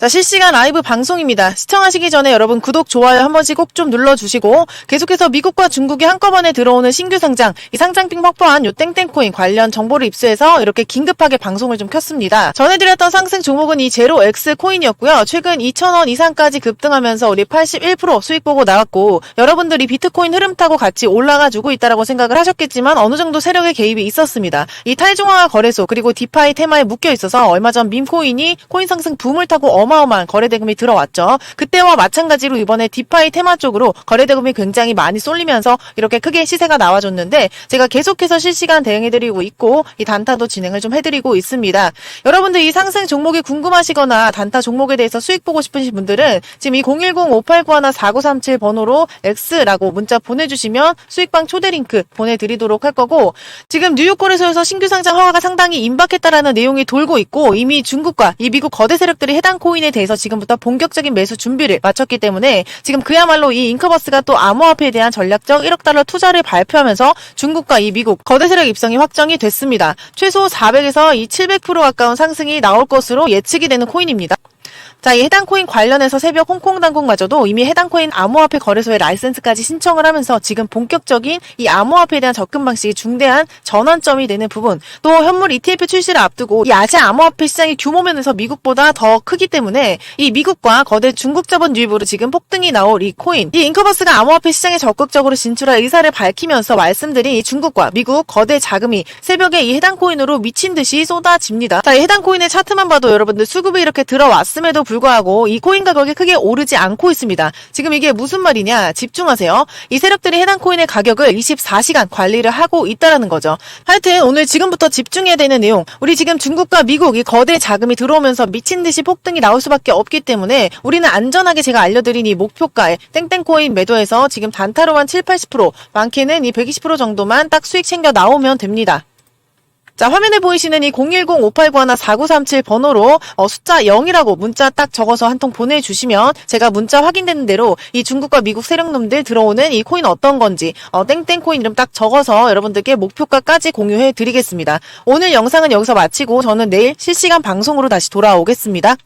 자, 실시간 라이브 방송입니다. 시청하시기 전에 여러분 구독, 좋아요 한 번씩 꼭 좀 눌러주시고 계속해서 미국과 중국이 한꺼번에 들어오는 신규 상장, 이 상장빙 확보한 요 땡땡코인 관련 정보를 입수해서 이렇게 긴급하게 방송을 좀 켰습니다. 전해드렸던 상승 종목은 이 제로 X 코인이었고요. 최근 2,000원 이상까지 급등하면서 우리 81% 수익 보고 나왔고 여러분들이 비트코인 흐름 타고 같이 올라가주고 있다라고 생각을 하셨겠지만 어느 정도 세력의 개입이 있었습니다. 이 탈중앙화 거래소 그리고 디파이 테마에 묶여 있어서 얼마 전 밈코인이 코인 상승 붐을 타고 어마어마한 거래 대금이 들어왔죠. 그때와 마찬가지로 이번에 디파이 테마 쪽으로 거래 대금이 굉장히 많이 쏠리면서 이렇게 크게 시세가 나와줬는데 제가 계속해서 실시간 대응해드리고 있고 이 단타도 진행을 좀 해드리고 있습니다. 여러분들 이 상승 종목이 궁금하시거나 단타 종목에 대해서 수익 보고 싶으신 분들은 지금 이 010-5891-4937 번호로 X라고 문자 보내주시면 수익방 초대 링크 보내드리도록 할 거고 지금 뉴욕 거래소에서 신규 상장 허가가 상당히 임박했다라는 내용이 돌고 있고 이미 중국과 이 미국 거대 세력들이 해당 코인 에 대해서 지금부터 본격적인 매수 준비를 마쳤기 때문에 지금 그야말로 이 잉크버스가 또 암호화폐에 대한 전략적 1억 달러 투자를 발표하면서 중국과 이 미국 거대 세력 입성이 확정이 됐습니다. 최소 400에서 이 700% 가까운 상승이 나올 것으로 예측이 되는 코인입니다. 자, 이 해당 코인 관련해서 새벽 홍콩 당국마저도 이미 해당 코인 암호화폐 거래소에 라이센스까지 신청을 하면서 지금 본격적인 이 암호화폐에 대한 접근 방식이 중대한 전환점이 되는 부분, 또 현물 ETF 출시를 앞두고 이 아시아 암호화폐 시장의 규모 면에서 미국보다 더 크기 때문에 이 미국과 거대 중국 자본 유입으로 지금 폭등이 나올 이 코인, 이 잉커버스가 암호화폐 시장에 적극적으로 진출할 의사를 밝히면서 말씀드린 이 중국과 미국 거대 자금이 새벽에 이 해당 코인으로 미친 듯이 쏟아집니다. 자, 이 해당 코인의 차트만 봐도 여러분들 수급이 이렇게 들어왔음에도 불구하고 이 코인 가격이 크게 오르지 않고 있습니다. 지금 이게 무슨 말이냐? 집중하세요. 이 세력들이 해당 코인의 가격을 24시간 관리를 하고 있다라는 거죠. 하여튼 오늘 지금부터 집중해야 되는 내용. 우리 지금 중국과 미국 이 거대 자금이 들어오면서 미친 듯이 폭등이 나올 수밖에 없기 때문에 우리는 안전하게 제가 알려드린 이 목표가에 땡땡코인 매도해서 지금 단타로 한 7, 80% 많게는 이 120% 정도만 딱 수익 챙겨 나오면 됩니다. 자, 화면에 보이시는 이 010-5891-4937 번호로 어, 숫자 0이라고 문자 딱 적어서 한 통 보내주시면 제가 문자 확인되는 대로 이 중국과 미국 세력놈들 들어오는 이 코인 어떤 건지 어, 땡땡 코인 이름 딱 적어서 여러분들께 목표가까지 공유해 드리겠습니다. 오늘 영상은 여기서 마치고 저는 내일 실시간 방송으로 다시 돌아오겠습니다.